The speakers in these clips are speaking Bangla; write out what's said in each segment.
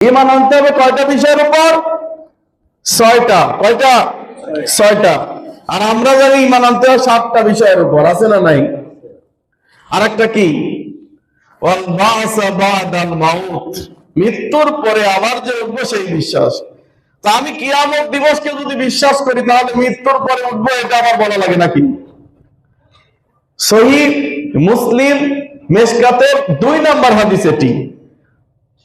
ইমান আনতে হবে কয়টা বিষয়ের উপর? ছয়টা। কয়টা? ছয়টা। আর আমরা জানি ইমান আনতে হবে সাতটা বিষয়ের উপর, আছে না নাই? আর একটা কি মৃত্যুর পরে আবার যে উঠবো সেই বিশ্বাস। তা আমি কিয়ামত দিবসকে যদি বিশ্বাস করি, তাহলে মৃত্যুর পরে উঠবো এটা আমার বলা লাগে নাকি? সহি মুসলিম মেসকাতের দুই নাম্বার হাদিস এটি।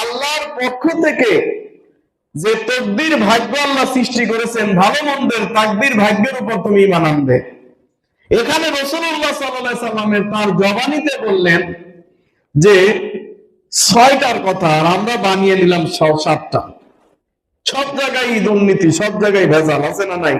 আল্লাহর পক্ষ থেকে যে তকদির ভাগ্য আল্লাহ সৃষ্টি করেছেন, ভালো মন্দের তাকদির ভাগ্যের উপর তুমি ইমান আনবে। এখানে রসুল্লাহ সাল্লামের তার জবানিতে বললেন যে, ছয়টার কথা আর আমরা বানিয়ে নিলাম সব সাতটা। সব জায়গায় দুর্নীতি সব জায়গায় ভেজাল, আছে না নাই?